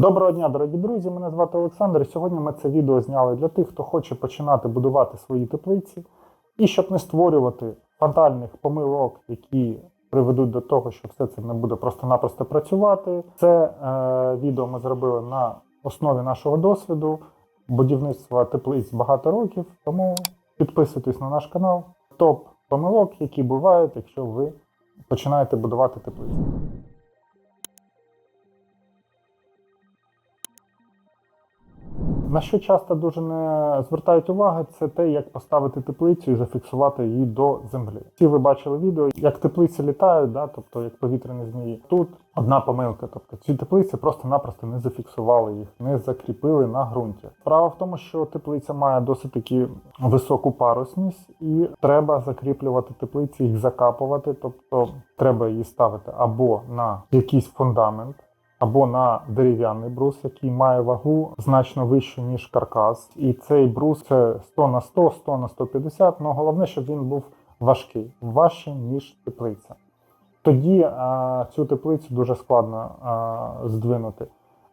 Доброго дня, дорогі друзі! Мене звати Олександр. Сьогодні ми це відео зняли для тих, хто хоче починати будувати свої теплиці, і щоб не створювати фатальних помилок, які приведуть до того, що все це не буде просто-напросто працювати. Це е, відео ми зробили на основі нашого досвіду будівництва теплиць багато років. Тому підписуйтесь на наш канал. Топ помилок, які бувають, якщо ви починаєте будувати теплиці. На що часто дуже не звертають уваги, це те, як поставити теплицю і зафіксувати її до землі. Всі ви бачили відео, як теплиці літають, да, тобто як повітряні змії. Тут одна помилка, тобто ці теплиці просто-напросто не зафіксували їх, не закріпили на ґрунті. Справа в тому, що теплиця має досить таки високу парусність, і треба закріплювати теплиці, їх закапувати, тобто треба її ставити або на якийсь фундамент або на дерев'яний брус, який має вагу значно вищу, ніж каркас. І цей брус це 100 на 100, 100 на 150, але головне, щоб він був важкий, важчий, ніж теплиця. Тоді а, цю теплицю дуже складно а, здвинути.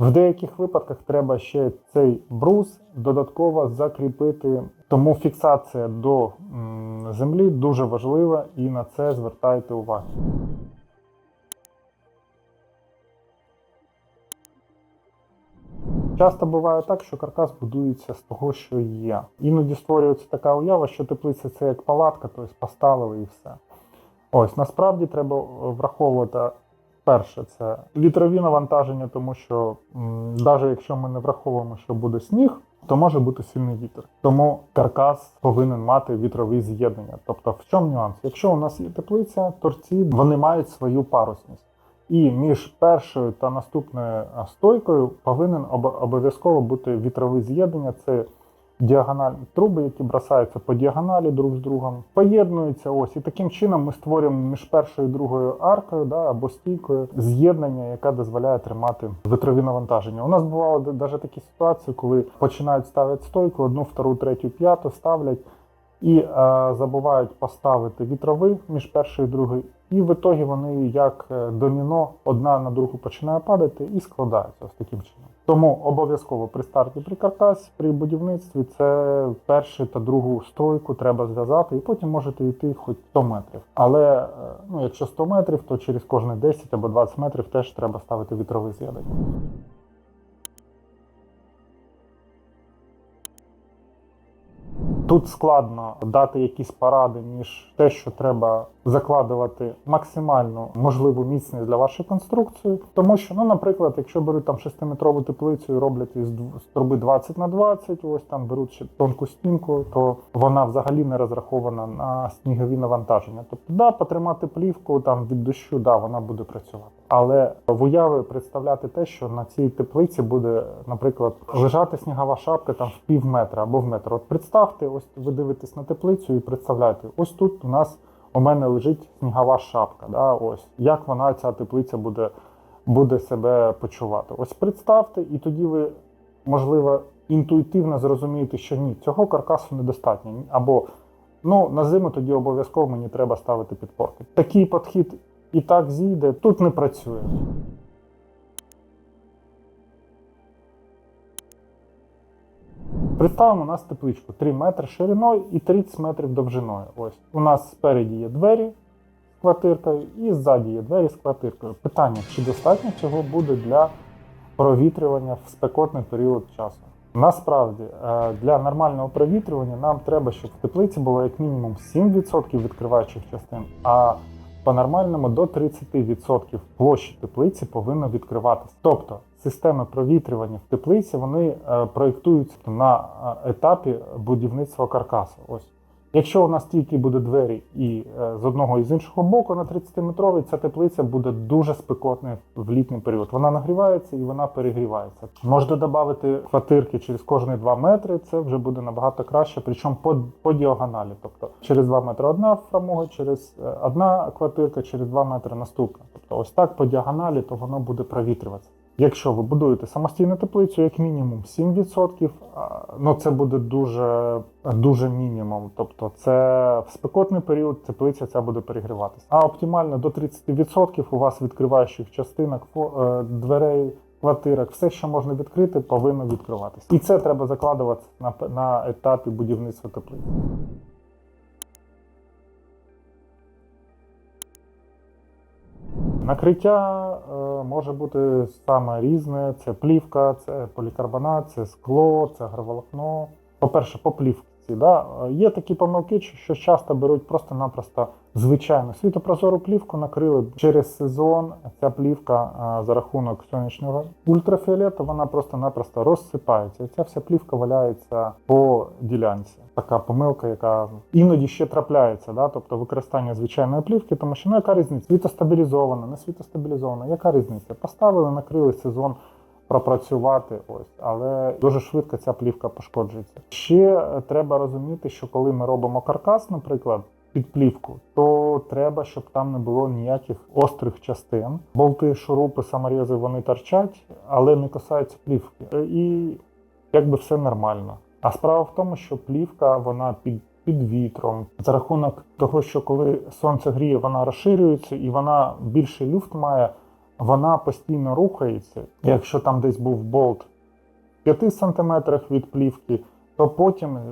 В деяких випадках треба ще цей брус додатково закріпити, тому фіксація до землі дуже важлива і на це звертайте увагу. Часто буває так, що каркас будується з того, що є. Іноді створюється така уява, що теплиця це як палатка, тобто поставили і все. Ось насправді треба враховувати перше, це вітрові навантаження, тому що навіть якщо ми не враховуємо, що буде сніг, то може бути сильний вітер. Тому каркас повинен мати вітрові з'єднання. Тобто, в чому нюанс? Якщо у нас є теплиця, торці вони мають свою парусність. І між першою та наступною стойкою повинен обов'язково бути вітрове з'єднання. Це діагональні труби, які бросаються по діагоналі друг з другом, поєднуються ось. І таким чином ми створюємо між першою і другою аркою да, або стійкою з'єднання, яке дозволяє тримати вітрові навантаження. У нас бувало навіть такі ситуації, коли починають ставити стойку, одну, втору, третю, п'яту ставлять. І е, забувають поставити вітровий між першою і другою, і в ітогі вони як е, доміно одна на другу починає падати і складаються ось таким чином. Тому обов'язково при старті при каркасі, при будівництві це першу та другу стойку треба зв'язати, і потім можете йти хоч 100 метрів. Але е, ну, якщо 100 метрів, то через кожні 10 або 20 метрів теж треба ставити вітровий з'єднання. Тут складно дати якісь поради, ніж те, що треба закладувати максимальну можливу міцність для вашої конструкції. Тому що, ну, наприклад, якщо беруть там 6-метрову теплицю і роблять із труби 20 на 20, ось там беруть ще тонку стінку, то вона взагалі не розрахована на снігові навантаження. Тобто, да, потримати плівку там від дощу, да, вона буде працювати. Але в уяви представляти те, що на цій теплиці буде, наприклад, лежати снігова шапка там в пів метра або в метр. От представте, ось ви дивитесь на теплицю і представляєте, ось тут у нас у мене лежить снігова шапка. Да, ось Як вона, ця теплиця буде буде себе почувати? Ось представте, і тоді ви, можливо, інтуїтивно зрозумієте, що ні, цього каркасу недостатньо. Або ну, на зиму тоді обов'язково мені треба ставити підпорки. Такий підхід і так зійде, тут не працює. Представимо у нас тепличку 3 метри шириною і 30 метрів довжиною. Ось У нас спереді є двері з квартиркою і ззаді є двері з квартиркою. Питання, чи достатньо цього буде для провітрювання в спекотний період часу? Насправді, е, для нормального провітрювання нам треба, щоб в теплиці було як мінімум 7% відкриваючих частин, а по-нормальному до 30% площі теплиці повинно відкриватися. Тобто системи провітрювання в теплиці вони е, проєктуються на е, етапі будівництва каркасу. Ось Якщо у нас тільки буде двері і е, з одного і з іншого боку на 30-метровий, ця теплиця буде дуже спекотною в літній період. Вона нагрівається і вона перегрівається. Можете додати квартирки через кожні 2 метри, це вже буде набагато краще, причому по по діагоналі. Тобто через 2 метри одна фрамуга, через одна квартирка, через 2 метри наступна. Тобто, ось так по діагоналі, то воно буде провітрюватися. Якщо ви будуєте самостійну теплицю, як мінімум 7%, ну це буде дуже дуже мінімум. Тобто це в спекотний період теплиця ця буде перегріватися. А оптимально до 30% у вас відкриваючих частинок е, дверей квартирах, все, що можна відкрити, повинно відкриватися. І це треба закладувати на, на етапі будівництва теплиць. Накриття е, може бути саме різне: це плівка, це полікарбонат, це скло, це граволокно. По-перше, по. Да? Є такі помилки, що- часто беруть просто-напросто звичайну світопрозору плівку, накрили через сезон. Ця плівка за рахунок сонячного ультрафіолету, вона просто-напросто розсипається. Ця вся плівка валяється по ділянці. Така помилка, яка іноді ще трапляється, да? тобто використання звичайної плівки, тому що ну яка різниця? Світостабілізована, не світостабілізована, яка різниця? Поставили, накрили сезон пропрацювати ось, але дуже швидко ця плівка пошкоджується. Ще е, треба розуміти, що коли ми робимо каркас, наприклад. Під плівку, то треба, щоб там не було ніяких острих частин. Болти, шурупи, саморізи вони торчать, але не касаються плівки. Е, І якби все нормально. А справа в тому, що плівка вона під, під вітром, за рахунок того, що коли сонце гріє, вона розширюється і вона більший люфт має, вона постійно рухається. Якщо там десь був болт в 5 см від плівки, то потім, е,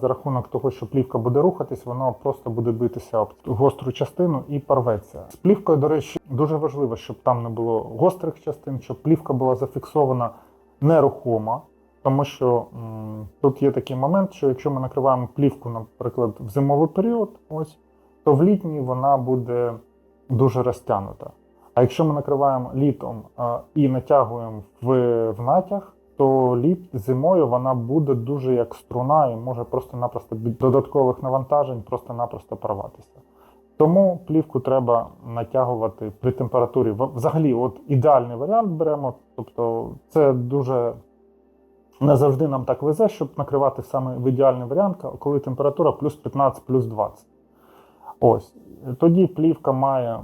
за рахунок того, що плівка буде рухатись, воно просто буде битися об гостру частину і порветься. З плівкою, до речі, дуже важливо, щоб там не було гострих частин, щоб плівка була зафіксована нерухомо. Тому що м, тут є такий момент, що якщо ми накриваємо плівку, наприклад, в зимовий період, ось, то в літній вона буде дуже розтягнута. А якщо ми накриваємо літом і натягуємо в, в натяг, то літ зимою вона буде дуже як струна і може просто-напросто від додаткових навантажень просто-напросто порватися. Тому плівку треба натягувати при температурі. Взагалі, от ідеальний варіант беремо. Тобто, це дуже не завжди нам так везе, щоб накривати саме в ідеальний варіант, коли температура плюс 15, плюс 20. Ось. Тоді плівка має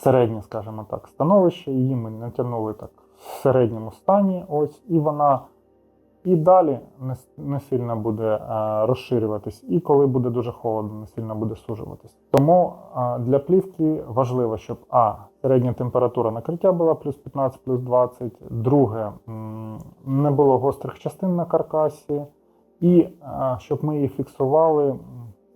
середнє, скажімо так, становище, її ми натягнули так в середньому стані. Ось, і вона і далі не, не сильно буде е, розширюватись, і коли буде дуже холодно, не сильно буде сужуватись. Тому е, для плівки важливо, щоб а середня температура накриття була плюс 15, плюс 20. Друге, не було гострих частин на каркасі, і е, щоб ми її фіксували.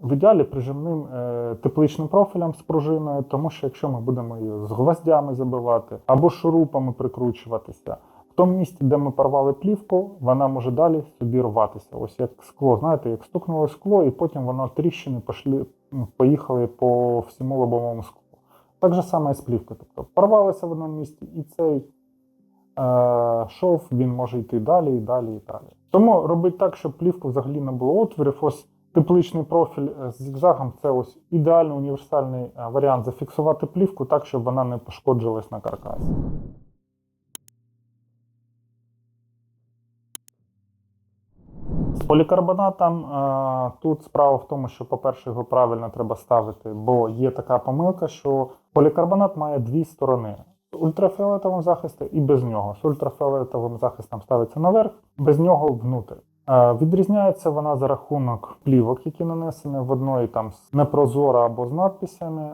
В ідеалі прижимним е, тепличним профілем з пружиною, тому що якщо ми будемо її з гвоздями забивати або шурупами прикручуватися, в тому місці, де ми порвали плівку, вона може далі собі рватися. Ось як скло, знаєте, як стукнуло скло, і потім воно тріщини пішли, м, поїхали по всьому лобовому склу. Так же саме і з плівкою. Тобто порвалося в одному місці, і цей е, шов він може йти далі і далі і далі. Тому робить так, щоб плівку взагалі не було отворів. Ось тепличний профіль е, з зігзагом це ось ідеальний універсальний е, варіант зафіксувати плівку так, щоб вона не пошкоджувалась на каркасі. З полікарбонатом е, тут справа в тому, що, по-перше, його правильно треба ставити, бо є така помилка, що полікарбонат має дві сторони: з ультрафіолетовим захистом і без нього. З ультрафіолетовим захистом ставиться наверх, без нього внутрі. Відрізняється вона за рахунок плівок, які нанесені в одної там непрозора або з надписями,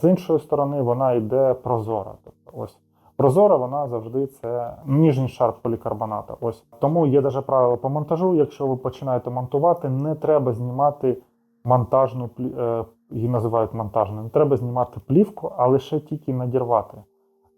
з іншої сторони вона йде прозора. Тобто ось Прозора вона завжди це ніжній шар полікарбоната. Ось тому є даже правило по монтажу. Якщо ви починаєте монтувати, не треба знімати монтажну е, її називають монтажною. Не треба знімати плівку, а лише тільки надірвати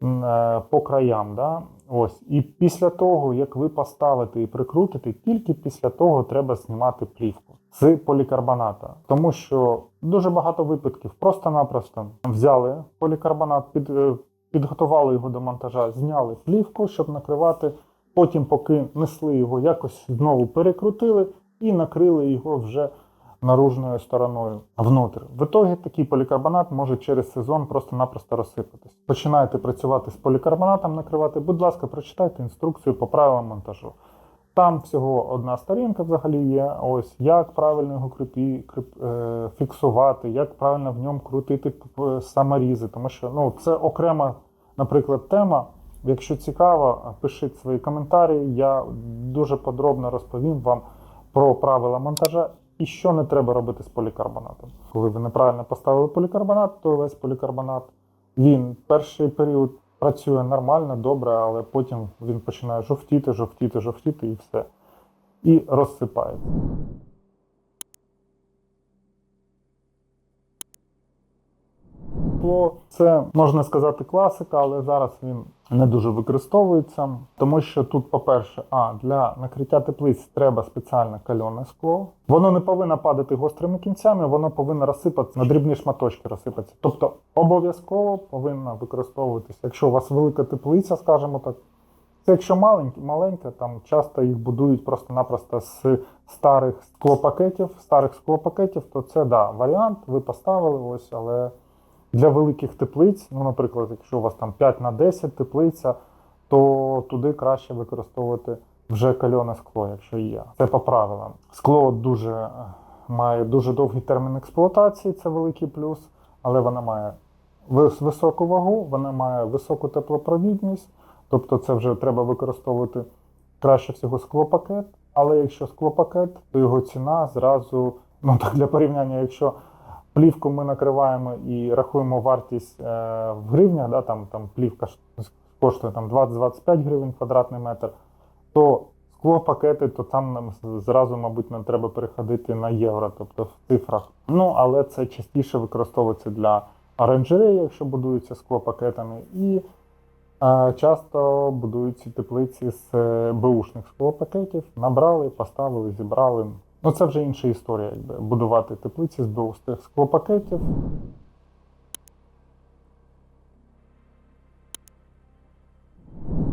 е, по краям. Да? Ось і після того, як ви поставите і прикрутите, тільки після того треба знімати плівку з полікарбоната, тому що дуже багато випадків просто-напросто взяли полікарбонат під. е, підготували його до монтажа, зняли плівку, щоб накривати. Потім, поки несли його, якось знову перекрутили і накрили його вже наружною стороною внутрі. В ітогі такий полікарбонат може через сезон просто-напросто розсипатись. Починаєте працювати з полікарбонатом, накривати. Будь ласка, прочитайте інструкцію по правилам монтажу. Там всього одна сторінка взагалі є. Ось як правильно його кріпі, кріп, е, фіксувати, як правильно в ньому крутити е, саморізи. Тому що ну, це окрема, наприклад, тема. Якщо цікаво, пишіть свої коментарі. Я дуже подробно розповім вам про правила монтажа і що не треба робити з полікарбонатом. Коли ви неправильно поставили полікарбонат, то весь полікарбонат він перший період працює нормально, добре, але потім він починає жовтіти, жовтіти, жовтіти і все. І розсипається. Скло це можна сказати класика, але зараз він не дуже використовується, тому що тут, по-перше, а для накриття теплиць треба спеціальне кальоне скло. Воно не повинно падати гострими кінцями, воно повинно розсипатися на дрібні шматочки розсипатися. Тобто обов'язково повинна використовуватися, якщо у вас велика теплиця, скажімо так. Це якщо маленькі, маленька, там часто їх будують просто-напросто з старих склопакетів, старих склопакетів, то це да, варіант, ви поставили ось, але для великих теплиць, ну, наприклад, якщо у вас там 5 на 10 теплиця, то туди краще використовувати вже кальоне скло, якщо є. Це по правилам. Скло дуже е, має дуже довгий термін експлуатації, це великий плюс, але вона має високу вагу, вона має високу теплопровідність, тобто це вже треба використовувати краще всього склопакет. Але якщо склопакет, то його ціна зразу, ну так для порівняння, якщо плівку ми накриваємо і рахуємо вартість е, в гривнях, да, там, там плівка коштує там 20-25 гривень квадратний метр, то склопакети, то там нам зразу, мабуть, нам треба переходити на євро, тобто в цифрах. Ну, але це частіше використовується для оранжереї, якщо будуються склопакетами, і е, часто будуються теплиці з е, беушних склопакетів. Набрали, поставили, зібрали. Ну, це вже інша історія, якби будувати теплиці з беустих склопакетів.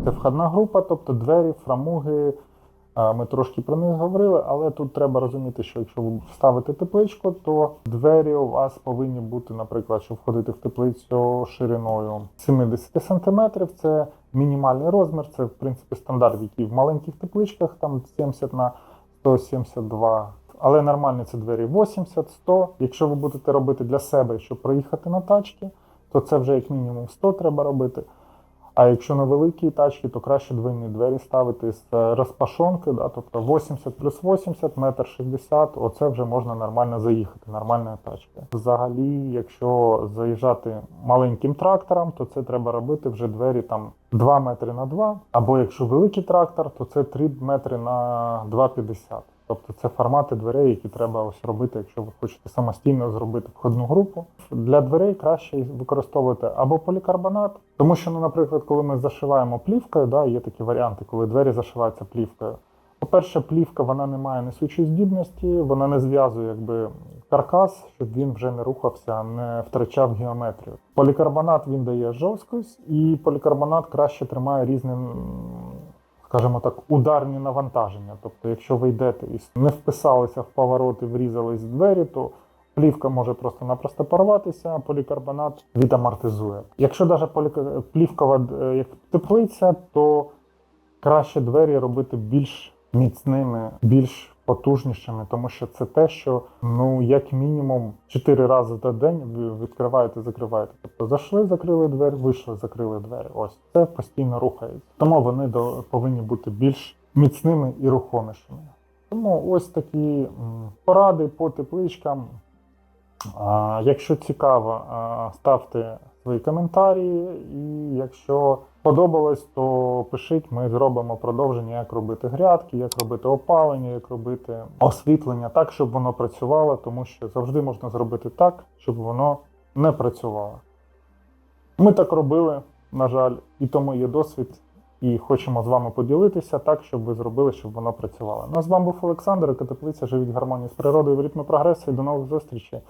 Це входна група, тобто двері, фрамуги. Ми трошки про них говорили, але тут треба розуміти, що якщо ви ставите тепличку, то двері у вас повинні бути, наприклад, щоб входити в теплицю шириною 70 см. Це мінімальний розмір, це в принципі стандарт, який в маленьких тепличках, там 70 на 172. Але нормальні це двері 80-100. Якщо ви будете робити для себе, щоб проїхати на тачки, то це вже як мінімум 100 треба робити. А якщо на великі тачки, то краще двойні двері ставити з е, розпашонки, да, тобто 80 плюс 80, метр 60, оце вже можна нормально заїхати, нормальна тачка. Взагалі, якщо заїжджати маленьким трактором, то це треба робити вже двері там 2 метри на 2, або якщо великий трактор, то це 3 метри на 2,50. Тобто це формати дверей, які треба ось робити, якщо ви хочете самостійно зробити входну групу. Для дверей краще використовувати або полікарбонат, тому що, ну, наприклад, коли ми зашиваємо плівкою, да, є такі варіанти, коли двері зашиваються плівкою. По-перше, плівка вона не має несучої здібності, вона не зв'язує якби каркас, щоб він вже не рухався, не втрачав геометрію. Полікарбонат він дає жорсткость, і полікарбонат краще тримає різні, скажімо так, ударні навантаження. Тобто, якщо ви йдете і не вписалися в повороти, врізались в двері, то плівка може просто-напросто порватися, а полікарбонат відамортизує. Якщо навіть плівкова е, як теплиця, то краще двері робити більш міцними, більш потужнішими, тому що це те, що ну як мінімум 4 рази на день ви відкриваєте, закриваєте. Тобто зайшли, закрили двері, вийшли, закрили двері. Ось це постійно рухається. Тому вони повинні бути більш міцними і рухомішими. Тому ось такі поради по тепличкам. А, Якщо цікаво, ставте свої коментарі, і якщо сподобалось, то пишіть, ми зробимо продовження, як робити грядки, як робити опалення, як робити освітлення так, щоб воно працювало, тому що завжди можна зробити так, щоб воно не працювало. Ми так робили, на жаль, і тому є досвід. І хочемо з вами поділитися так, щоб ви зробили, щоб воно працювало. Ну, з вами був Олександр, Катеплиця, живіть в гармонії з природою в ритмі прогресу і до нових зустрічей.